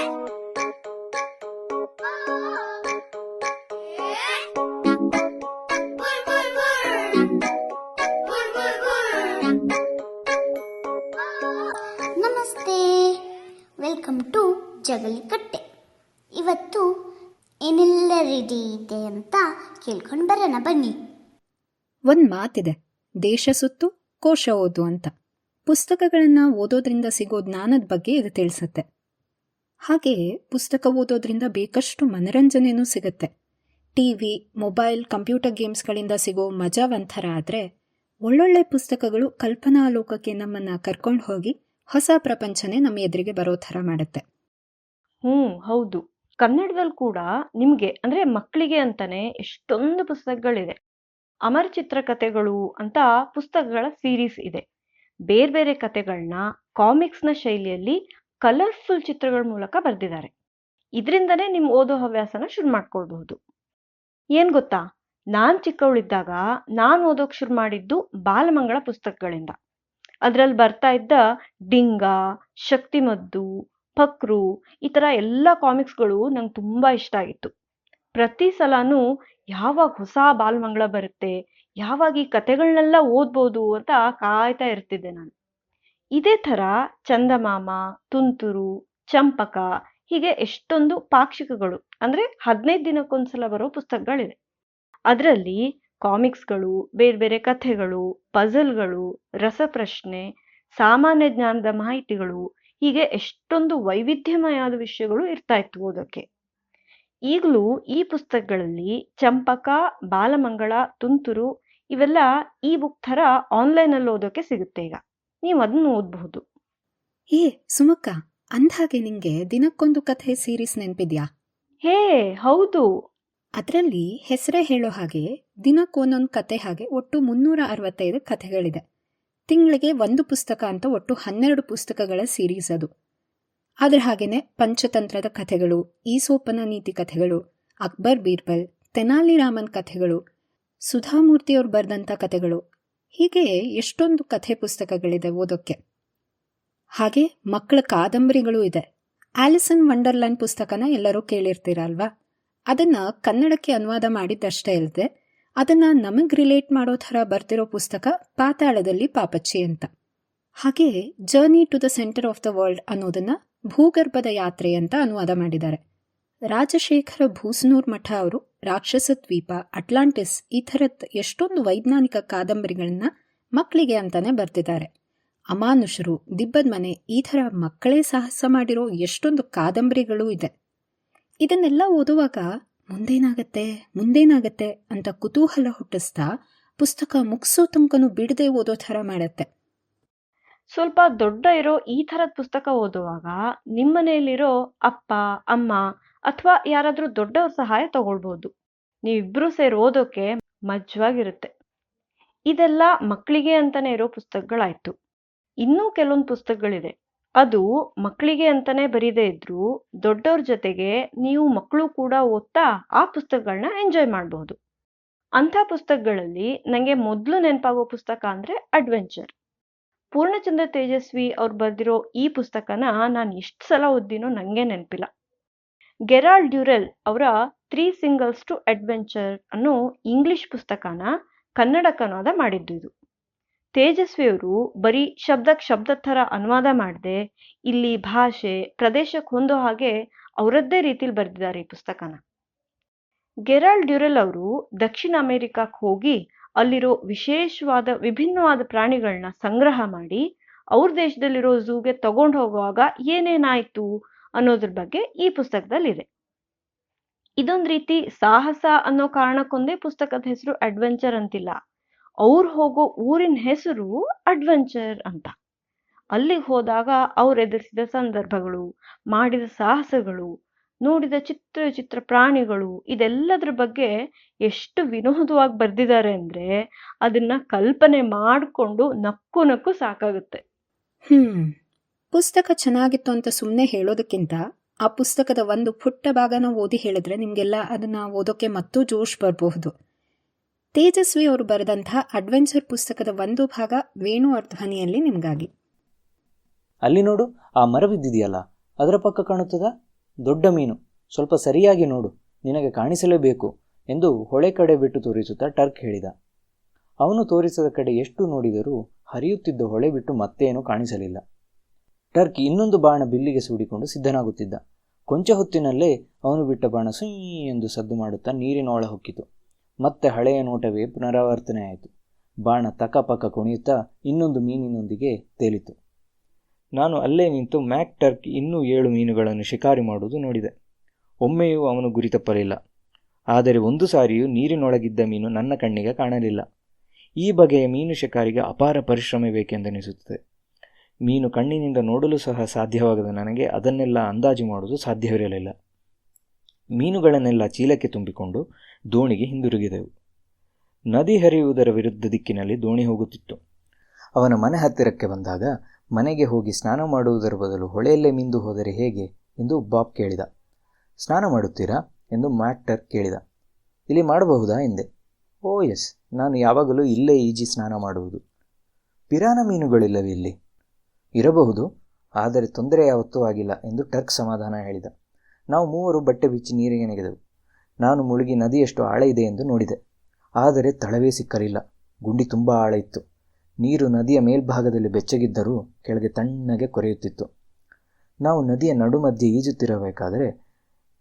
ನಮಸ್ತೆ. Welcome to ಜಗಲಿಕಟ್ಟೆ ಇವತ್ತು ಏನೆಲ್ಲ ರೆಡಿ ಇದೆ ಅಂತ ಕೇಳ್ಕೊಂಡು ಬರೋಣ, ಬನ್ನಿ. ಒಂದ್ ಮಾತಿದೆ. ದೇಶ ಸುತ್ತು, ಕೋಶ ಓದು ಅಂತ. ಪುಸ್ತಕಗಳನ್ನ ಓದೋದ್ರಿಂದ ಸಿಗೋ ಜ್ಞಾನದ ಬಗ್ಗೆ ಇದು ತಿಳಿಸುತ್ತೆ. ಹಾಗೆಯೇ ಪುಸ್ತಕ ಓದೋದ್ರಿಂದ ಬೇಕಷ್ಟು ಮನರಂಜನೆಯೂ ಸಿಗುತ್ತೆ. ಟಿ ವಿ, ಮೊಬೈಲ್, ಕಂಪ್ಯೂಟರ್ ಗೇಮ್ಸ್ಗಳಿಂದ ಸಿಗೋ ಮಜಾ ಒಂಥರ ಆದರೆ ಒಳ್ಳೊಳ್ಳೆ ಪುಸ್ತಕಗಳು ಕಲ್ಪನಾ ಲೋಕಕ್ಕೆ ನಮ್ಮನ್ನ ಕರ್ಕೊಂಡು ಹೋಗಿ ಹೊಸ ಪ್ರಪಂಚನೇ ನಮ್ಮ ಎದುರಿಗೆ ಬರೋ ಥರ ಮಾಡುತ್ತೆ. ಹ್ಞೂ, ಹೌದು. ಕನ್ನಡದಲ್ಲಿ ಕೂಡ ನಿಮಗೆ, ಅಂದರೆ ಮಕ್ಕಳಿಗೆ ಅಂತಾನೆ ಎಷ್ಟೊಂದು ಪುಸ್ತಕಗಳಿದೆ. ಅಮರ್ ಚಿತ್ರ ಕಥೆಗಳು ಅಂತ ಪುಸ್ತಕಗಳ ಸೀರೀಸ್ ಇದೆ. ಬೇರೆ ಬೇರೆ ಕಥೆಗಳನ್ನ ಕಾಮಿಕ್ಸ್ನ ಶೈಲಿಯಲ್ಲಿ ಕಲರ್ಫುಲ್ ಚಿತ್ರಗಳ ಮೂಲಕ ಬರೆದಿದ್ದಾರೆ. ಇದರಿಂದನೇ ನಿಮ್ಮ ಓದೋ ಹವ್ಯಾಸನ ಶುರು ಮಾಡ್ಕೊಳ್ಬಹುದು. ಏನು ಗೊತ್ತಾ? ನಾನು ಚಿಕ್ಕವಳಿದ್ದಾಗ ನಾನು ಓದೋಕ್ ಶುರು ಮಾಡಿದ್ದು ಬಾಲಮಂಗಳ ಪುಸ್ತಕಗಳಿಂದ. ಅದ್ರಲ್ಲಿ ಬರ್ತಾ ಇದ್ದ ಡಿಂಗ, ಶಕ್ತಿಮದ್ದು, ಫಕ್ರು ಈ ಥರ ಎಲ್ಲ ಕಾಮಿಕ್ಸ್ಗಳು ನಂಗೆ ತುಂಬಾ ಇಷ್ಟ ಆಗಿತ್ತು. ಪ್ರತಿ ಸಲನೂ ಯಾವಾಗ ಹೊಸ ಬಾಲಮಂಗಳ ಬರುತ್ತೆ, ಯಾವಾಗ ಈ ಕತೆಗಳನ್ನೆಲ್ಲ ಓದ್ಬೋದು ಅಂತ ಕಾಯ್ತಾ ಇರ್ತಿದ್ದೆ ನಾನು. ಇದೇ ತರ ಚಂದಮಾಮ, ತುಂತುರು, ಚಂಪಕ ಹೀಗೆ ಎಷ್ಟೊಂದು ಪಾಕ್ಷಿಕಗಳು, ಅಂದ್ರೆ ಹದಿನೈದು ದಿನಕ್ಕೊಂದ್ಸಲ ಬರೋ ಪುಸ್ತಕಗಳಿವೆ. ಅದರಲ್ಲಿ ಕಾಮಿಕ್ಸ್ಗಳು, ಬೇರೆ ಬೇರೆ ಕಥೆಗಳು, ಪಜಲ್ಗಳು, ರಸಪ್ರಶ್ನೆ, ಸಾಮಾನ್ಯ ಜ್ಞಾನದ ಮಾಹಿತಿಗಳು, ಹೀಗೆ ಎಷ್ಟೊಂದು ವೈವಿಧ್ಯಮಯವಾದ ವಿಷಯಗಳು ಇರ್ತಾ ಇತ್ತು ಓದೋಕೆ ಈಗಲೂ ಈ ಪುಸ್ತಕಗಳಲ್ಲಿ ಚಂಪಕ, ಬಾಲಮಂಗಳ, ತುಂತುರು ಇವೆಲ್ಲ ಈ ಬುಕ್ ಥರ ಆನ್ಲೈನಲ್ಲಿ ಓದೋಕೆ ಸಿಗುತ್ತೆ ಈಗ. ನೀವು ಅದನ್ನು ಓದಬಹುದು. ಏ ಸುಮಕ್ಕ ಅಂದ್ಹಾಗೆ ನಿಮಗೆ ದಿನಕ್ಕೊಂದು ಕಥೆ ಸೀರೀಸ್ ನೆನಪಿದ್ಯಾ? ಹೇ ಹೌದು. ಅದರಲ್ಲಿ ಹೆಸರೇ ಹೇಳೋ ಹಾಗೆ ದಿನಕ್ಕೊಂದೊಂದು ಕತೆ ಹಾಗೆ ಒಟ್ಟು ಮುನ್ನೂರ ಅರವತ್ತೈದು ಕಥೆಗಳಿದೆ. ತಿಂಗಳಿಗೆ ಒಂದು ಪುಸ್ತಕ ಅಂತ ಒಟ್ಟು ಹನ್ನೆರಡು ಪುಸ್ತಕಗಳ ಸೀರೀಸ್ ಅದು. ಅದ್ರ ಹಾಗೇನೆ ಪಂಚತಂತ್ರದ ಕಥೆಗಳು ಈಸೋಪನ ನೀತಿ ಕಥೆಗಳು ಅಕ್ಬರ್ ಬೀರ್ಬಲ್ ತೆನಾಲಿರಾಮನ್ ಕಥೆಗಳು ಸುಧಾಮೂರ್ತಿಯವ್ರು ಬರೆದಂಥ ಕಥೆಗಳು ಹೀಗೆ ಎಷ್ಟೊಂದು ಕಥೆ ಪುಸ್ತಕಗಳಿದೆ ಓದೋಕ್ಕೆ. ಹಾಗೆ ಮಕ್ಕಳ ಕಾದಂಬರಿಗಳು ಇದೆ. ಆಲಿಸನ್ ವಂಡರ್ಲ್ಯಾಂಡ್ ಪುಸ್ತಕನ ಎಲ್ಲರೂ ಕೇಳಿರ್ತೀರಲ್ವಾ? ಅದನ್ನ ಕನ್ನಡಕ್ಕೆ ಅನುವಾದ ಮಾಡಿದ್ದಷ್ಟೇ ಇಲ್ಲದೆ ಅದನ್ನ ನಮಗ್ ರಿಲೇಟ್ ಮಾಡೋ ಥರ ಬರ್ತಿರೋ ಪುಸ್ತಕ ಪಾತಾಳದಲ್ಲಿ ಪಾಪಚ್ಚಿ ಅಂತ. ಹಾಗೆ journey to the centre of the world ಅನ್ನೋದನ್ನ ಭೂಗರ್ಭದ ಯಾತ್ರೆ ಅಂತ ಅನುವಾದ ಮಾಡಿದ್ದಾರೆ. ರಾಜಶೇಖರ ಭೂಸನೂರ್ ಮಠ ಅವರು ರಾಕ್ಷಸ ದ್ವೀಪ ಅಟ್ಲಾಂಟಿಸ್ ಈ ಥರದ ಎಷ್ಟೊಂದು ವೈಜ್ಞಾನಿಕ ಕಾದಂಬರಿಗಳನ್ನ ಮಕ್ಕಳಿಗೆ ಅಂತಾನೆ ಬರ್ತಿದ್ದಾರೆ. ಅಮಾನುಷರು ದಿಬ್ಬದ ಮನೆ ಈ ಥರ ಮಕ್ಕಳೇ ಸಾಹಸ ಮಾಡಿರೋ ಎಷ್ಟೊಂದು ಕಾದಂಬರಿಗಳು ಇದೆ. ಇದನ್ನೆಲ್ಲ ಓದುವಾಗ ಮುಂದೇನಾಗತ್ತೆ ಮುಂದೇನಾಗತ್ತೆ ಅಂತ ಕುತೂಹಲ ಹುಟ್ಟಿಸ್ತಾ ಪುಸ್ತಕ ಮುಗಿಸೋ ತನಕನೂ ಬಿಡದೆ ಓದೋ ಥರ ಮಾಡತ್ತೆ. ಸ್ವಲ್ಪ ದೊಡ್ಡ ಇರೋ ಈ ಥರದ ಪುಸ್ತಕ ಓದುವಾಗ ನಿಮ್ಮನೆಯಲ್ಲಿರೋ ಅಪ್ಪ, ಅಮ್ಮ ಅಥವಾ ಯಾರಾದರೂ ದೊಡ್ಡವ್ರ ಸಹಾಯ ತಗೊಳ್ಬೋದು. ನೀವಿಬ್ಬರೂ ಸೇರಿ ಓದೋಕೆ ಮಜ್ವಾಗಿರುತ್ತೆ. ಇದೆಲ್ಲ ಮಕ್ಕಳಿಗೆ ಅಂತಲೇ ಇರೋ ಪುಸ್ತಕಗಳಾಯಿತು. ಇನ್ನೂ ಕೆಲವೊಂದು ಪುಸ್ತಕಗಳಿದೆ. ಅದು ಮಕ್ಕಳಿಗೆ ಅಂತಲೇ ಬರೀದೇ ಇದ್ರು ದೊಡ್ಡವ್ರ ಜೊತೆಗೆ ನೀವು ಮಕ್ಕಳು ಕೂಡ ಓದ್ತಾ ಆ ಪುಸ್ತಕಗಳನ್ನ ಎಂಜಾಯ್ ಮಾಡಬಹುದು ಅಂಥ ಪುಸ್ತಕಗಳಲ್ಲಿ ನನಗೆ ಮೊದಲು ನೆನಪಾಗೋ ಪುಸ್ತಕ ಅಂದ್ರೆ ಅಡ್ವೆಂಚರ್. ಪೂರ್ಣಚಂದ್ರ ತೇಜಸ್ವಿ ಅವ್ರು ಬರೆದಿರೋ ಈ ಪುಸ್ತಕನ ನಾನು ಎಷ್ಟು ಸಲ ಓದಿನೋ ನನಗೆ ನೆನಪಿಲ್ಲ. ಗೆರಾಲ್ಡ್ ಡ್ಯೂರೆಲ್ ಅವರ ತ್ರೀ ಸಿಂಗಲ್ಸ್ ಟು ಅಡ್ವೆಂಚರ್ ಅನ್ನೋ ಇಂಗ್ಲಿಷ್ ಪುಸ್ತಕನ ಕನ್ನಡಕ್ಕೆ ಅನುವಾದ ಮಾಡಿದ್ದು ಇದು. ತೇಜಸ್ವಿಯವರು ಬರೀ ಶಬ್ದಕ್ಕೆ ಶಬ್ದ ಥರ ಅನುವಾದ ಮಾಡದೆ ಇಲ್ಲಿ ಭಾಷೆ ಪ್ರದೇಶಕ್ಕೆ ಹೊಂದೋ ಹಾಗೆ ಅವರದ್ದೇ ರೀತಿಲಿ ಬರೆದಿದ್ದಾರೆ ಈ ಪುಸ್ತಕನ. ಗೆರಾಲ್ಡ್ ಡ್ಯೂರೆಲ್ ಅವರು ದಕ್ಷಿಣ ಅಮೆರಿಕಕ್ಕೆ ಹೋಗಿ ಅಲ್ಲಿರೋ ವಿಶೇಷವಾದ ವಿಭಿನ್ನವಾದ ಪ್ರಾಣಿಗಳನ್ನ ಸಂಗ್ರಹ ಮಾಡಿ ಅವ್ರ ದೇಶದಲ್ಲಿರೋ ಝೂಗೆ ತಗೊಂಡು ಹೋಗುವಾಗ ಏನೇನಾಯ್ತು ಅನ್ನೋದ್ರ ಬಗ್ಗೆ ಈ ಪುಸ್ತಕದಲ್ಲಿದೆ. ಇದೊಂದ್ ರೀತಿ ಸಾಹಸ ಅನ್ನೋ ಕಾರಣಕ್ಕೊಂದೇ ಪುಸ್ತಕದ ಹೆಸರು ಅಡ್ವೆಂಚರ್ ಅಂತಿಲ್ಲ. ಅವ್ರು ಹೋಗೋ ಊರಿನ ಹೆಸರು ಅಡ್ವೆಂಚರ್ ಅಂತ. ಅಲ್ಲಿಗೆ ಹೋದಾಗ ಅವ್ರು ಎದುರಿಸಿದ ಸಂದರ್ಭಗಳು, ಮಾಡಿದ ಸಾಹಸಗಳು, ನೋಡಿದ ಚಿತ್ರ ಚಿತ್ರ ಪ್ರಾಣಿಗಳು, ಇದೆಲ್ಲದ್ರ ಬಗ್ಗೆ ಎಷ್ಟು ವಿನೋದವಾಗಿ ಬರ್ದಿದ್ದಾರೆ ಅಂದ್ರೆ ಅದನ್ನ ಕಲ್ಪನೆ ಮಾಡಿಕೊಂಡು ನಕ್ಕು ನಕ್ಕು ಸಾಕಾಗುತ್ತೆ. ಹ್ಮ್. ಪುಸ್ತಕ ಚೆನ್ನಾಗಿತ್ತು ಅಂತ ಸುಮ್ಮನೆ ಹೇಳೋದಕ್ಕಿಂತ ಆ ಪುಸ್ತಕದ ಒಂದು ಪುಟ್ಟ ಭಾಗನ ಓದಿ ಹೇಳಿದ್ರೆ ನಿಮಗೆಲ್ಲ ಅದನ್ನ ಓದೋಕೆ ಮತ್ತೂ ಜೋಶ್ ಬರಬಹುದು. ತೇಜಸ್ವಿ ಅವರು ಬರೆದಂತಹ ಅಡ್ವೆಂಚರ್ ಪುಸ್ತಕದ ಒಂದು ಭಾಗ ವೇಣು ಅರ್ಧ್ವನಿಯಲ್ಲಿ ನಿಮಗಾಗಿ. ಅಲ್ಲಿ ನೋಡು, ಆ ಮರ ಬಿದ್ದಿದೆಯಲ್ಲ, ಅದರ ಪಕ್ಕ ಕಾಣುತ್ತದ? ದೊಡ್ಡ ಮೀನು. ಸ್ವಲ್ಪ ಸರಿಯಾಗಿ ನೋಡು, ನಿನಗೆ ಕಾಣಿಸಲೇಬೇಕು ಎಂದು ಹೊಳೆ ಕಡೆ ಬಿಟ್ಟು ತೋರಿಸುತ್ತಾ ಟರ್ಕ್ ಹೇಳಿದ. ಅವನು ತೋರಿಸಿದ ಕಡೆ ಎಷ್ಟು ನೋಡಿದರೂ ಹರಿಯುತ್ತಿದ್ದ ಹೊಳೆ ಬಿಟ್ಟು ಮತ್ತೇನೂ ಕಾಣಿಸಲಿಲ್ಲ. ಟರ್ಕ್ ಇನ್ನೊಂದು ಬಾಣ ಬಿಲ್ಲಿಗೆ ಸೂಡಿಕೊಂಡು ಸಿದ್ಧನಾಗುತ್ತಿದ್ದ. ಕೊಂಚ ಹೊತ್ತಿನಲ್ಲೇ ಅವನು ಬಿಟ್ಟ ಬಾಣ ಸುಯ್ ಎಂದು ಸದ್ದು ಮಾಡುತ್ತಾ ನೀರಿನ ಒಳ ಹೊಕ್ಕಿತು. ಮತ್ತೆ ಹಳೆಯ ನೋಟವೇ ಪುನರಾವರ್ತನೆಯಾಯಿತು ಬಾಣ ತಕಪಕ ಕುಣಿಯುತ್ತಾ ಇನ್ನೊಂದು ಮೀನಿನೊಂದಿಗೆ ತೇಲಿತು. ನಾನು ಅಲ್ಲೇ ನಿಂತು ಮ್ಯಾಕ್ ಟರ್ಕ್ ಇನ್ನೂ ಏಳು ಮೀನುಗಳನ್ನು ಶಿಕಾರಿ ಮಾಡುವುದು ನೋಡಿದೆ. ಒಮ್ಮೆಯೂ ಅವನು ಗುರಿ ತಪ್ಪಲಿಲ್ಲ. ಆದರೆ ಒಂದು ಸಾರಿಯೂ ನೀರಿನೊಳಗಿದ್ದ ಮೀನು ನನ್ನ ಕಣ್ಣಿಗೆ ಕಾಣಲಿಲ್ಲ. ಈ ಬಗೆಯ ಮೀನು ಶಿಕಾರಿಗೆ ಅಪಾರ ಪರಿಶ್ರಮ ಬೇಕೆಂದೆನಿಸುತ್ತದೆ. ಮೀನು ಕಣ್ಣಿನಿಂದ ನೋಡಲು ಸಹ ಸಾಧ್ಯವಾಗದ ನನಗೆ ಅದನ್ನೆಲ್ಲ ಅಂದಾಜು ಮಾಡುವುದು ಸಾಧ್ಯವಿರಲಿಲ್ಲ. ಮೀನುಗಳನ್ನೆಲ್ಲ ಚೀಲಕ್ಕೆ ತುಂಬಿಕೊಂಡು ದೋಣಿಗೆ ಹಿಂದಿರುಗಿದೆವು. ನದಿ ಹರಿಯುವುದರ ವಿರುದ್ಧ ದಿಕ್ಕಿನಲ್ಲಿ ದೋಣಿ ಹೋಗುತ್ತಿತ್ತು. ಅವನ ಮನೆ ಹತ್ತಿರಕ್ಕೆ ಬಂದಾಗ ಮನೆಗೆ ಹೋಗಿ ಸ್ನಾನ ಮಾಡುವುದರ ಬದಲು ಹೊಳೆಯಲ್ಲೇ ಮಿಂದು ಹೋದರೆ ಹೇಗೆ ಎಂದು ಬಾಬ್ ಕೇಳಿದ. ಸ್ನಾನ ಮಾಡುತ್ತೀರಾ ಎಂದು ಮ್ಯಾಕ್ಟರ್ ಕೇಳಿದ. ಇಲ್ಲಿ ಮಾಡಬಹುದಾ ಎಂದೆ. ಓ ಎಸ್, ನಾನು ಯಾವಾಗಲೂ ಇಲ್ಲೇ ಈಜಿ ಸ್ನಾನ ಮಾಡುವುದು. ಪಿರಾನ ಮೀನುಗಳಿಲ್ಲವೇ ಇಲ್ಲಿ? ಇರಬಹುದು, ಆದರೆ ತೊಂದರೆ ಯಾವತ್ತೂ ಆಗಿಲ್ಲ ಎಂದು ಟರ್ಕ್ ಸಮಾಧಾನ ಹೇಳಿದ. ನಾವು ಮೂವರು ಬಟ್ಟೆ ಬಿಚ್ಚಿ ನೀರಿಗೆ ನೆಗೆದೆವು. ನಾನು ಮುಳುಗಿ ನದಿಯಷ್ಟು ಆಳ ಇದೆ ಎಂದು ನೋಡಿದೆ. ಆದರೆ ತಳವೇ ಸಿಕ್ಕಲಿಲ್ಲ ಗುಂಡಿ ತುಂಬ ಆಳ ಇತ್ತು. ನೀರು ನದಿಯ ಮೇಲ್ಭಾಗದಲ್ಲಿ ಬೆಚ್ಚಗಿದ್ದರೂ ಕೆಳಗೆ ತಣ್ಣಗೆ ಕೊರೆಯುತ್ತಿತ್ತು. ನಾವು ನದಿಯ ನಡುಮಧ್ಯೆ ಈಜುತ್ತಿರಬೇಕಾದರೆ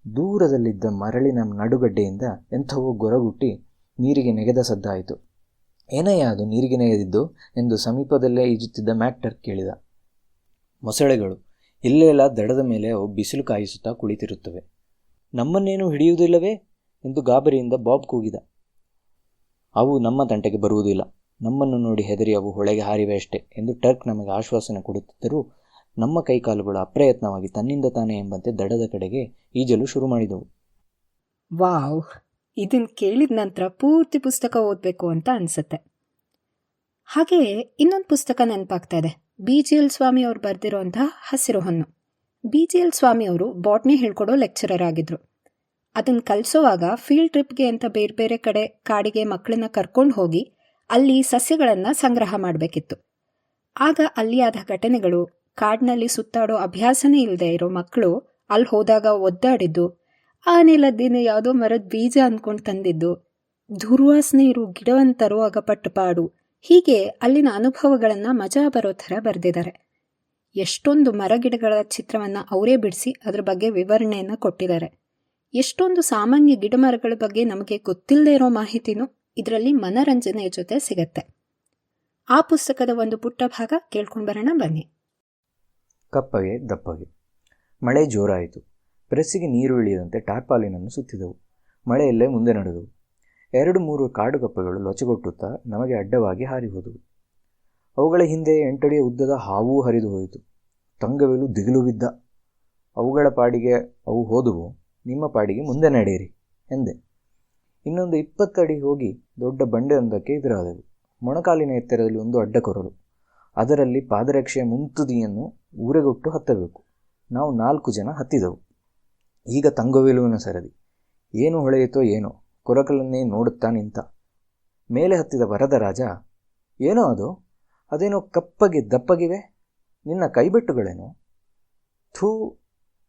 ದೂರದಲ್ಲಿದ್ದ ಮರಳಿನ ನಡುಗಡ್ಡೆಯಿಂದ ಎಂಥವೋ ಗೊರಗುಟ್ಟಿ ನೀರಿಗೆ ನೆಗೆದ ಸದ್ದಾಯಿತು. ಏನಯ್ಯ ಅದು ನೀರಿಗೆ ನೆಗೆದಿದ್ದು ಎಂದು ಸಮೀಪದಲ್ಲೇ ಈಜುತ್ತಿದ್ದ ಮ್ಯಾಕ್ಟರ್ ಕೇಳಿದ. ಮೊಸಳೆಗಳು ಇಲ್ಲೆಲ್ಲ ದಡದ ಮೇಲೆ ಅವು ಬಿಸಿಲು ಕಾಯಿಸುತ್ತಾ ಕುಳಿತಿರುತ್ತವೆ. ನಮ್ಮನ್ನೇನು ಹಿಡಿಯುವುದಿಲ್ಲವೇ? ಎಂದು ಗಾಬರಿಯಿಂದ ಬಾಬ್ ಕೂಗಿದ. ಅವು ನಮ್ಮ ತಂಟೆಗೆ ಬರುವುದಿಲ್ಲ. ನಮ್ಮನ್ನು ನೋಡಿ ಹೆದರಿ ಅವು ಹೊಳೆಗೆ ಹಾರಿವೆ ಅಷ್ಟೇ ಎಂದು ಟರ್ಕ್ ನಮಗೆ ಆಶ್ವಾಸನೆ ಕೊಡುತ್ತಿದ್ದರೂ ನಮ್ಮ ಕೈಕಾಲುಗಳು ಅಪ್ರಯತ್ನವಾಗಿ ತನ್ನಿಂದ ತಾನೇ ಎಂಬಂತೆ ದಡದ ಕಡೆಗೆ ಈಜಲು ಶುರು ಮಾಡಿದವು. ವಾವ್ ಇದನ್ನು ಕೇಳಿದ ನಂತರ ಪೂರ್ತಿ ಪುಸ್ತಕ ಓದಬೇಕು ಅಂತ ಅನಿಸುತ್ತೆ. ಹಾಗೆಯೇ ಇನ್ನೊಂದು ಪುಸ್ತಕ ನೆನಪಾಗ್ತಾ ಇದೆ. ಬಿ ಜಿ ಎಲ್ ಸ್ವಾಮಿ ಅವರು ಬರೆದಿರುವಂತಹ ಹಸಿರು ಹಣ್ಣು. ಬಿ ಜಿ ಎಲ್ ಸ್ವಾಮಿ ಅವರು ಬಾಟ್ನಿ ಹೇಳ್ಕೊಡೋ ಲೆಕ್ಚರರ್ ಆಗಿದ್ರು. ಅದನ್ನು ಕಲಿಸೋವಾಗ ಫೀಲ್ಡ್ ಟ್ರಿಪ್ಗೆ ಅಂತ ಬೇರೆ ಬೇರೆ ಕಡೆ ಕಾಡಿಗೆ ಮಕ್ಕಳನ್ನ ಕರ್ಕೊಂಡು ಹೋಗಿ ಅಲ್ಲಿ ಸಸ್ಯಗಳನ್ನು ಸಂಗ್ರಹ ಮಾಡಬೇಕಿತ್ತು. ಆಗ ಅಲ್ಲಿ ಆದ ಘಟನೆಗಳು, ಕಾಡಿನಲ್ಲಿ ಸುತ್ತಾಡೋ ಅಭ್ಯಾಸನೇ ಇಲ್ಲದೆ ಇರೋ ಮಕ್ಕಳು ಅಲ್ಲಿ ಹೋದಾಗ ಒದ್ದಾಡಿದ್ದು ದಿನ ಯಾವುದೋ ಮರದ ಬೀಜ ಅಂದ್ಕೊಂಡು ತಂದಿದ್ದು, ದುರ್ವಾಸನೆ ಇರೋ ಗಿಡವನ್ನು ತರುವಾಗ ಪಟ್ಟು ಪಾಡು ಹೀಗೆ ಅಲ್ಲಿನ ಅನುಭವಗಳನ್ನು ಮಜಾ ಬರೋ ಥರ ಬರೆದಿದ್ದಾರೆ. ಎಷ್ಟೊಂದು ಮರಗಿಡಗಳ ಚಿತ್ರವನ್ನು ಅವರೇ ಬಿಡಿಸಿ ಅದ್ರ ಬಗ್ಗೆ ವಿವರಣೆಯನ್ನು ಕೊಟ್ಟಿದ್ದಾರೆ. ಎಷ್ಟೊಂದು ಸಾಮಾನ್ಯ ಗಿಡಮರಗಳ ಬಗ್ಗೆ ನಮಗೆ ಗೊತ್ತಿಲ್ಲದೆ ಇರೋ ಮಾಹಿತಿನೂ ಇದರಲ್ಲಿ ಮನರಂಜನೆಯ ಜೊತೆ ಸಿಗತ್ತೆ. ಆ ಪುಸ್ತಕದ ಒಂದು ಪುಟ್ಟ ಭಾಗ ಕೇಳ್ಕೊಂಡು ಬರೋಣ, ಬನ್ನಿ. ಕಪ್ಪಗೆ ದಪ್ಪಗೆ. ಮಳೆ ಜೋರಾಯಿತು. ಪ್ರೆಸ್ಸಿಗೆ ನೀರು ಇಳಿಯದಂತೆ ಟಾರ್ಪಾಲಿನನ್ನು ಸುತ್ತಿದವು. ಮಳೆಯಲ್ಲೇ ಮುಂದೆ ನಡೆದವು. ಎರಡು ಮೂರು ಕಾಡುಗಪ್ಪೆಗಳು ಲೊಚಗೊಟ್ಟುತ್ತಾ ನಮಗೆ ಅಡ್ಡವಾಗಿ ಹಾರಿ ಹೋದವು ಅವುಗಳ ಹಿಂದೆ ಎಂಟಡಿಯ ಉದ್ದದ ಹಾವೂ ಹರಿದು ಹೋಯಿತು. ತಂಗವೆಲು ದಿಗಿಲು ಬಿದ್ದ. ಅವುಗಳ ಪಾಡಿಗೆ ಅವು ಹೋದವು, ನಿಮ್ಮ ಪಾಡಿಗೆ ಮುಂದೆ ನಡೆಯಿರಿ ಎಂದೆ. ಇನ್ನೊಂದು ಇಪ್ಪತ್ತಡಿ ಹೋಗಿ ದೊಡ್ಡ ಬಂಡೆಯೊಂದಕ್ಕೆ ಎದುರಾದವು. ಮೊಣಕಾಲಿನ ಎತ್ತರದಲ್ಲಿ ಒಂದು ಅಡ್ಡಕೊರಲು ಅದರಲ್ಲಿ ಪಾದರಕ್ಷೆಯ ಮುಂತುದಿಯನ್ನು ಊರೆಗೊಟ್ಟು ಹತ್ತಬೇಕು. ನಾವು ನಾಲ್ಕು ಜನ ಹತ್ತಿದೆವು. ಈಗ ತಂಗವೆಲುವಿನ ಸರದಿ. ಏನು ಹೊಳೆಯಿತೋ ಏನೋ. ಕೊರಕಲನ್ನೇ ನೋಡುತ್ತಾ ನಿಂತ ಮೇಲೆ ಹತ್ತಿದ ವರದ ರಾಜ, ಏನೋ ಅದು? ಅದೇನೋ ಕಪ್ಪಗೆ ದಪ್ಪಗಿವೆ? ನಿನ್ನ ಕೈಬೆಟ್ಟುಗಳೇನು? ಥೂ,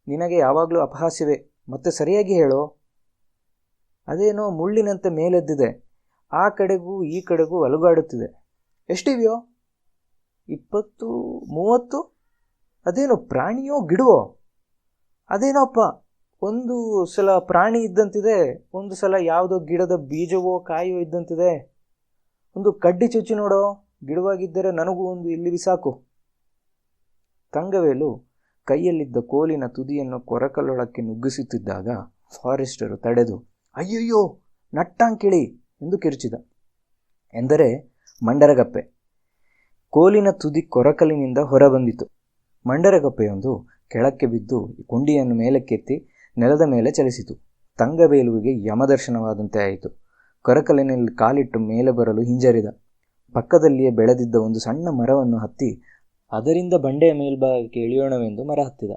ನಿನಗೆ ಯಾವಾಗಲೂ ಅಪಹಾಸ್ಯವೇ? ಮತ್ತೆ ಸರಿಯಾಗಿ ಹೇಳೋ? ಅದೇನೋ ಮುಳ್ಳಿನಂತೆ ಮೇಲೆದ್ದಿದೆ. ಆ ಕಡೆಗೂ ಈ ಕಡೆಗೂ ಅಲುಗಾಡುತ್ತಿದೆ. ಎಷ್ಟಿವೆಯೋ? ಇಪ್ಪತ್ತು, ಮೂವತ್ತು? ಅದೇನೋ ಪ್ರಾಣಿಯೋ, ಗಿಡವೋ? ಅದೇನೋಪ್ಪ? ಒಂದು ಸಲ ಪ್ರಾಣಿ ಇದ್ದಂತಿದೆ, ಒಂದು ಸಲ ಯಾವುದೋ ಗಿಡದ ಬೀಜವೋ ಕಾಯೋ ಇದ್ದಂತಿದೆ. ಒಂದು ಕಡ್ಡಿ ಚುಚ್ಚಿ ನೋಡೋ ಗಿಡವಾಗಿದ್ದರೆ ನನಗೂ ಒಂದು ಇಲ್ಲಿ ಬಿಸಾಕು. ತಂಗವೇಲು ಕೈಯಲ್ಲಿದ್ದ ಕೋಲಿನ ತುದಿಯನ್ನು ಕೊರಕಲೊಳಕ್ಕೆ ನುಗ್ಗಿಸುತ್ತಿದ್ದಾಗ ಫಾರೆಸ್ಟರು ತಡೆದು, ಅಯ್ಯಯ್ಯೋ, ನಟ್ಟಾಂಕಿಳಿ ಎಂದು ಕಿರುಚಿದ. ಎಂದರೆ ಮಂಡರಗಪ್ಪೆ. ಕೋಲಿನ ತುದಿ ಕೊರಕಲಿನಿಂದ ಹೊರಬಂದಿತು. ಮಂಡರಗಪ್ಪೆಯೊಂದು ಕೆಳಕ್ಕೆ ಬಿದ್ದು ಕೊಂಡಿಯನ್ನು ಮೇಲಕ್ಕೆತ್ತಿ ನೆಲದ ಮೇಲೆ ಚಲಿಸಿತು. ತಂಗಬೇಲುವಿಗೆ ಯಮದರ್ಶನವಾದಂತೆ ಆಯಿತು. ಕೊರಕಲಿನಲ್ಲಿ ಕಾಲಿಟ್ಟು ಮೇಲೆ ಬರಲು ಹಿಂಜರಿದ. ಪಕ್ಕದಲ್ಲಿಯೇ ಬೆಳೆದಿದ್ದ ಒಂದು ಸಣ್ಣ ಮರವನ್ನು ಹತ್ತಿ ಅದರಿಂದ ಬಂಡೆಯ ಮೇಲ್ಭಾಗಕ್ಕೆ ಇಳಿಯೋಣವೆಂದು ಮರ ಹತ್ತಿದ.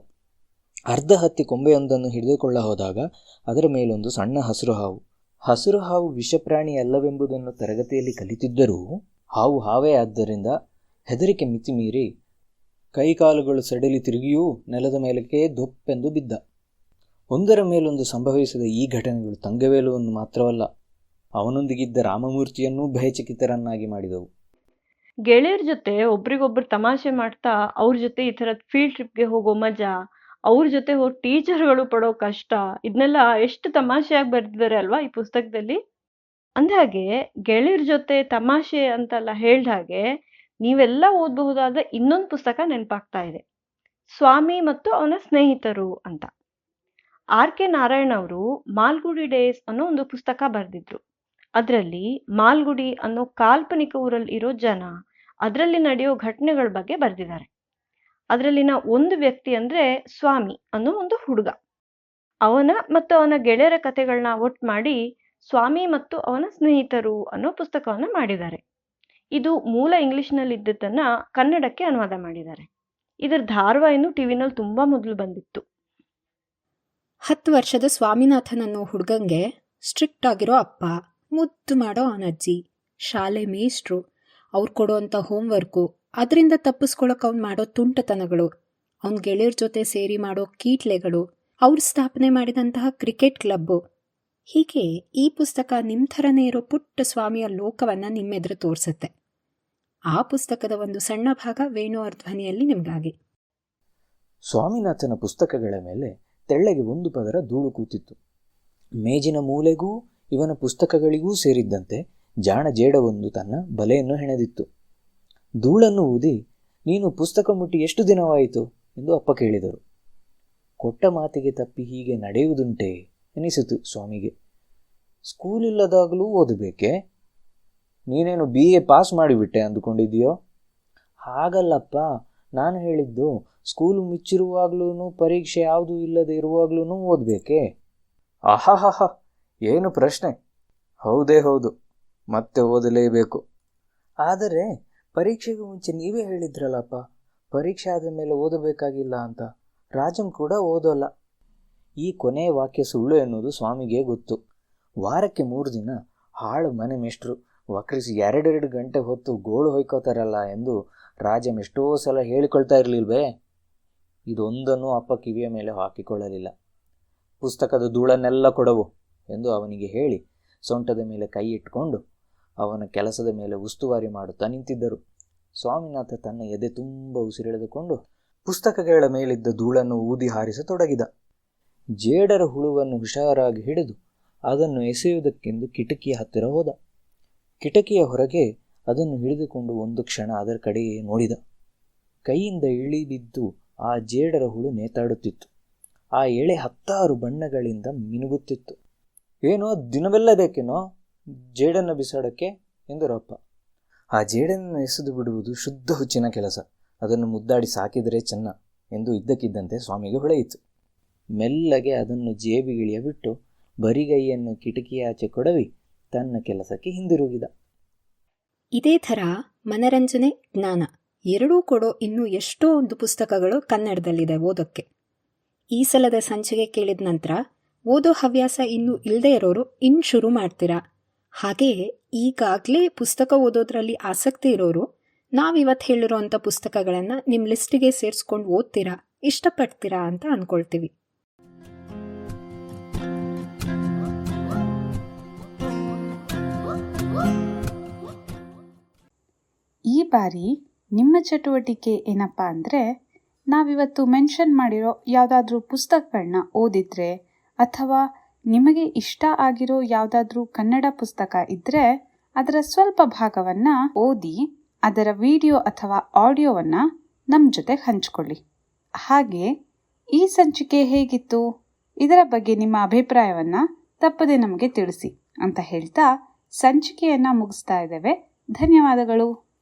ಅರ್ಧ ಹತ್ತಿ ಕೊಂಬೆಯೊಂದನ್ನು ಹಿಡಿದುಕೊಳ್ಳ ಹೋದಾಗ ಅದರ ಮೇಲೊಂದು ಸಣ್ಣ ಹಸಿರು ಹಾವು. ಹಸಿರು ಹಾವು ವಿಷಪ್ರಾಣಿ ಅಲ್ಲವೆಂಬುದನ್ನು ತರಗತಿಯಲ್ಲಿ ಕಲಿತಿದ್ದರೂ ಹಾವು ಹಾವೇ ಆದ್ದರಿಂದ ಹೆದರಿಕೆ ಮಿತಿಮೀರಿ ಕೈಕಾಲುಗಳು ಸಡಿಲಿ ತಿರುಗಿಯೂ ನೆಲದ ಮೇಲಕ್ಕೆ ದೊಪ್ಪೆಂದು ಬಿದ್ದ. ಒಂದರ ಮೇಲೊಂದು ಸಂಭವಿಸಿದ ಈ ಘಟನೆಗಳು ತಂಗವೇಲುವನ್ನು ಮಾತ್ರವಲ್ಲ, ಅವನೊಂದಿಗಿದ್ದ ರಾಮಮೂರ್ತಿಯನ್ನೂ ಭಯಚಕಿತರನ್ನಾಗಿ ಮಾಡಿದವು. ಗೆಳೆಯರ ಜೊತೆ ಒಬ್ರಿಗೊಬ್ರು ತಮಾಷೆ ಮಾಡ್ತಾ ಅವ್ರ ಜೊತೆ ಈ ಥರದ ಫೀಲ್ಡ್ ಟ್ರಿಪ್ಗೆ ಹೋಗೋ ಮಜಾ, ಅವ್ರ ಜೊತೆ ಹೋಗಿ ಟೀಚರ್ಗಳು ಪಡೋ ಕಷ್ಟ ಇದನ್ನೆಲ್ಲ ಎಷ್ಟು ತಮಾಷೆಯಾಗಿ ಬರೆದಿದ್ದಾರೆ ಅಲ್ವಾ ಈ ಪುಸ್ತಕದಲ್ಲಿ? ಅಂದ್ಹಾಗೆ ಗೆಳೆಯರ ಜೊತೆ ತಮಾಷೆ ಅಂತೆಲ್ಲ ಹೇಳ್ದ ಹಾಗೆ ನೀವೆಲ್ಲ ಓದಬಹುದಾದ ಇನ್ನೊಂದು ಪುಸ್ತಕ ನೆನಪಾಗ್ತಾ ಇದೆ. ಸ್ವಾಮಿ ಮತ್ತು ಅವನ ಸ್ನೇಹಿತರು ಅಂತ. ಆರ್ ಕೆ ನಾರಾಯಣ್ ಅವರು ಮಾಲ್ಗುಡಿ ಡೇಸ್ ಅನ್ನೋ ಒಂದು ಪುಸ್ತಕ ಬರೆದಿದ್ರು. ಅದರಲ್ಲಿ ಮಾಲ್ಗುಡಿ ಅನ್ನೋ ಕಾಲ್ಪನಿಕ ಊರಲ್ಲಿ ಇರೋ ಜನ ಅದರಲ್ಲಿ ನಡೆಯೋ ಘಟನೆಗಳ ಬಗ್ಗೆ ಬರೆದಿದ್ದಾರೆ. ಅದರಲ್ಲಿನ ಒಂದು ವ್ಯಕ್ತಿ ಅಂದ್ರೆ ಸ್ವಾಮಿ ಅನ್ನೋ ಒಂದು ಹುಡುಗ. ಅವನ ಮತ್ತು ಅವನ ಗೆಳೆಯರ ಕಥೆಗಳನ್ನ ಒಟ್ಟು ಮಾಡಿ ಸ್ವಾಮಿ ಮತ್ತು ಅವನ ಸ್ನೇಹಿತರು ಅನ್ನೋ ಪುಸ್ತಕವನ್ನು ಮಾಡಿದ್ದಾರೆ. ಇದು ಮೂಲ ಇಂಗ್ಲಿಷ್ನಲ್ಲಿ ಇದ್ದದ್ದನ್ನ ಕನ್ನಡಕ್ಕೆ ಅನುವಾದ ಮಾಡಿದ್ದಾರೆ. ಇದರ ಧಾರವಾಹಿನೂ ಟಿವಿನಲ್ಲಿ ತುಂಬಾ ಮೊದಲು ಬಂದಿತ್ತು. ಹತ್ತು ವರ್ಷದ ಸ್ವಾಮಿನಾಥನನ್ನು ಹುಡುಗಂಗೆ ಸ್ಟ್ರಿಕ್ಟ್ ಆಗಿರೋ ಅಪ್ಪ, ಮುದ್ದು ಮಾಡೋ ಅವನಜ್ಜಿ ಶಾಲೆ ಮೇಷ್ಟ್ರು, ಅವ್ರು ಕೊಡೋವಂಥ ಹೋಮ್ವರ್ಕು, ಅದರಿಂದ ತಪ್ಪಿಸ್ಕೊಳಕ್ಕೆ ಅವ್ನು ಮಾಡೋ ತುಂಟತನಗಳು, ಅವ್ನ ಗೆಳೆಯರ ಜೊತೆ ಸೇರಿ ಮಾಡೋ ಕೀಟ್ಲೆಗಳು, ಅವ್ರು ಸ್ಥಾಪನೆ ಮಾಡಿದಂತಹ ಕ್ರಿಕೆಟ್ ಕ್ಲಬ್ಬು. ಹೀಗೆ ಈ ಪುಸ್ತಕ ನಿಮ್ಮ ಥರನೇ ಇರೋ ಪುಟ್ಟ ಸ್ವಾಮಿಯ ಲೋಕವನ್ನು ನಿಮ್ಮೆದುರು ತೋರಿಸುತ್ತೆ. ಆ ಪುಸ್ತಕದ ಒಂದು ಸಣ್ಣ ಭಾಗ ವೇಣು ಅರ್ಧ್ವನಿಯಲ್ಲಿ ನಿಮಗಾಗಿ. ಸ್ವಾಮಿನಾಥನ ಪುಸ್ತಕಗಳ ಮೇಲೆ ತೆಳ್ಳಗೆ ಒಂದು ಪದರ ಧೂಳು ಕೂತಿತ್ತು. ಮೇಜಿನ ಮೂಲೆಗೂ ಇವನ ಪುಸ್ತಕಗಳಿಗೂ ಸೇರಿದ್ದಂತೆ ಜಾಣ ಜೇಡವೊಂದು ತನ್ನ ಬಲೆಯನ್ನು ಹೆಣೆದಿತ್ತು. ಧೂಳನ್ನು ಊದಿ, ನೀನು ಪುಸ್ತಕ ಮುಟ್ಟಿ ಎಷ್ಟು ದಿನವಾಯಿತು? ಎಂದು ಅಪ್ಪ ಕೇಳಿದರು. ಕೊಟ್ಟ ಮಾತಿಗೆ ತಪ್ಪಿ ಹೀಗೆ ನಡೆಯುವುದುಂಟೆ? ಎನಿಸಿತು ಸ್ವಾಮಿಗೆ. ಸ್ಕೂಲ್ ಇಲ್ಲದಾಗಲೂ ಓದಬೇಕೆ? ನೀನೇನು ಬಿ ಎ ಪಾಸ್ ಮಾಡಿಬಿಟ್ಟೆ ಅಂದುಕೊಂಡಿದೆಯೋ ಹಾಗಲ್ಲಪ್ಪ, ನಾನು ಹೇಳಿದ್ದು ಸ್ಕೂಲು ಮುಚ್ಚಿರುವಾಗ್ಲೂ ಪರೀಕ್ಷೆ ಯಾವುದೂ ಇಲ್ಲದೆ ಇರುವಾಗ್ಲೂ ಓದಬೇಕೇ? ಆಹಾಹಾಹ, ಏನು ಪ್ರಶ್ನೆ? ಹೌದೇ ಹೌದು, ಮತ್ತೆ ಓದಲೇಬೇಕು. ಆದರೆ ಪರೀಕ್ಷೆಗೂ ಮುಂಚೆ ನೀವೇ ಹೇಳಿದ್ರಲ್ಲಪ್ಪ, ಪರೀಕ್ಷೆ ಆದ ಮೇಲೆ ಓದಬೇಕಾಗಿಲ್ಲ ಅಂತ. ರಾಜನ್ ಕೂಡ ಓದೋಲ್ಲ. ಈ ಕೊನೆಯ ವಾಕ್ಯ ಸುಳ್ಳು ಎನ್ನುವುದು ಸ್ವಾಮಿಗೆ ಗೊತ್ತು. ವಾರಕ್ಕೆ ಮೂರು ದಿನ ಹಾಳು ಮನೆ ಮೇಷ್ಟ್ರು ವಕ್ರಿಸಿ ಎರಡೆರಡು ಗಂಟೆ ಹೊತ್ತು ಗೋಳು ಹೊಯ್ಕೋತಾರಲ್ಲ ಎಂದು ರಾಜಂ ಎಷ್ಟೋ ಸಲ ಹೇಳಿಕೊಳ್ತಾ ಇರಲಿಲ್ವೇ? ಇದೊಂದನ್ನು ಅಪ್ಪ ಕಿವಿಯ ಮೇಲೆ ಹಾಕಿಕೊಳ್ಳಲಿಲ್ಲ. ಪುಸ್ತಕದ ಧೂಳನ್ನೆಲ್ಲ ಕೊಡವು ಎಂದು ಅವನಿಗೆ ಹೇಳಿ ಸೊಂಟದ ಮೇಲೆ ಕೈ ಇಟ್ಕೊಂಡು ಅವನ ಕೆಲಸದ ಮೇಲೆ ಉಸ್ತುವಾರಿ ಮಾಡುತ್ತಾ ನಿಂತಿದ್ದರು. ಸ್ವಾಮಿನಾಥ ತನ್ನ ಎದೆ ತುಂಬ ಉಸಿರೆಳೆದುಕೊಂಡು ಪುಸ್ತಕಗಳ ಮೇಲಿದ್ದ ಧೂಳನ್ನು ಊದಿ ಹಾರಿಸತೊಡಗಿದ. ಜೇಡರ ಹುಳುವನ್ನು ಹುಷಾರಾಗಿ ಹಿಡಿದು ಅದನ್ನು ಎಸೆಯುವುದಕ್ಕೆಂದು ಕಿಟಕಿಯ ಹತ್ತಿರ ಹೋದ. ಕಿಟಕಿಯ ಹೊರಗೆ ಅದನ್ನು ಹಿಡಿದುಕೊಂಡು ಒಂದು ಕ್ಷಣ ಅದರ ಕಡೆಯೇ ನೋಡಿದ. ಕೈಯಿಂದ ಇಳಿ ಬಿದ್ದು ಆ ಜೇಡರ ಹುಳು ನೇತಾಡುತ್ತಿತ್ತು. ಆ ಎಳೆ ಹತ್ತಾರು ಬಣ್ಣಗಳಿಂದ ಮಿನುಗುತ್ತಿತ್ತು. ಏನೋ ದಿನವೆಲ್ಲ ಬೇಕೇನೋ ಜೇಡನ್ನು ಬಿಸಾಡಕ್ಕೆ ಎಂದರಪ್ಪ ಆ ಜೇಡನ್ನು ಎಸೆದು ಬಿಡುವುದು ಶುದ್ಧ ಹುಚ್ಚಿನ ಕೆಲಸ. ಅದನ್ನು ಮುದ್ದಾಡಿ ಸಾಕಿದರೆ ಚೆನ್ನ ಎಂದು ಇದ್ದಕ್ಕಿದ್ದಂತೆ ಸ್ವಾಮಿಗೆ ಹೊಳೆಯಿತು. ಮೆಲ್ಲಗೆ ಅದನ್ನು ಜೇಬಿಗಿಳಿಯ ಬಿಟ್ಟು ಬರಿಗೈಯನ್ನು ಕಿಟಕಿಯಾಚೆ ಕೊಡವಿ ತನ್ನ ಕೆಲಸಕ್ಕೆ ಹಿಂದಿರುಗಿದ. ಇದೇ ಥರ ಮನರಂಜನೆ ಜ್ಞಾನ. ಎರಡೂ ಕೊಡೋ ಇನ್ನೂ ಎಷ್ಟೋ ಒಂದು ಪುಸ್ತಕಗಳು ಕನ್ನಡದಲ್ಲಿದೆ ಓದೋಕ್ಕೆ. ಈ ಸಲದ ಸಂಚಿಕೆ ಕೇಳಿದ ನಂತರ, ಓದೋ ಹವ್ಯಾಸ ಇನ್ನೂ ಇಲ್ಲದೆ ಇರೋರು ಇನ್ನು ಶುರು ಮಾಡ್ತೀರಾ? ಹಾಗೆಯೇ ಈಗಾಗಲೇ ಪುಸ್ತಕ ಓದೋದ್ರಲ್ಲಿ ಆಸಕ್ತಿ ಇರೋರು ನಾವಿವತ್ತು ಹೇಳಿರೋವಂಥ ಪುಸ್ತಕಗಳನ್ನು ನಿಮ್ಮ ಲಿಸ್ಟಿಗೆ ಸೇರಿಸ್ಕೊಂಡು ಓದ್ತೀರಾ, ಇಷ್ಟಪಡ್ತೀರಾ ಅಂತ ಅಂದ್ಕೊಳ್ತೀವಿ ಈ ಬಾರಿ ನಿಮ್ಮ ಚಟುವಟಿಕೆ ಏನಪ್ಪ ಅಂದರೆ, ನಾವಿವತ್ತು ಮೆನ್ಷನ್ ಮಾಡಿರೋ ಯಾವುದಾದ್ರೂ ಪುಸ್ತಕಗಳನ್ನ ಓದಿದರೆ ಅಥವಾ ನಿಮಗೆ ಇಷ್ಟ ಆಗಿರೋ ಯಾವುದಾದ್ರೂ ಕನ್ನಡ ಪುಸ್ತಕ ಇದ್ದರೆ ಅದರ ಸ್ವಲ್ಪ ಭಾಗವನ್ನು ಓದಿ ಅದರ ವಿಡಿಯೋ ಅಥವಾ ಆಡಿಯೋವನ್ನು ನಮ್ಮ ಜೊತೆ ಹಂಚ್ಕೊಳ್ಳಿ. ಹಾಗೆ ಈ ಸಂಚಿಕೆ ಹೇಗಿತ್ತು? ಇದರ ಬಗ್ಗೆ ನಿಮ್ಮ ಅಭಿಪ್ರಾಯವನ್ನು ತಪ್ಪದೆ ನಮಗೆ ತಿಳಿಸಿ ಅಂತ ಹೇಳ್ತಾ ಸಂಚಿಕೆಯನ್ನು ಮುಗಿಸ್ತಾ ಇದ್ದೇವೆ. ಧನ್ಯವಾದಗಳು.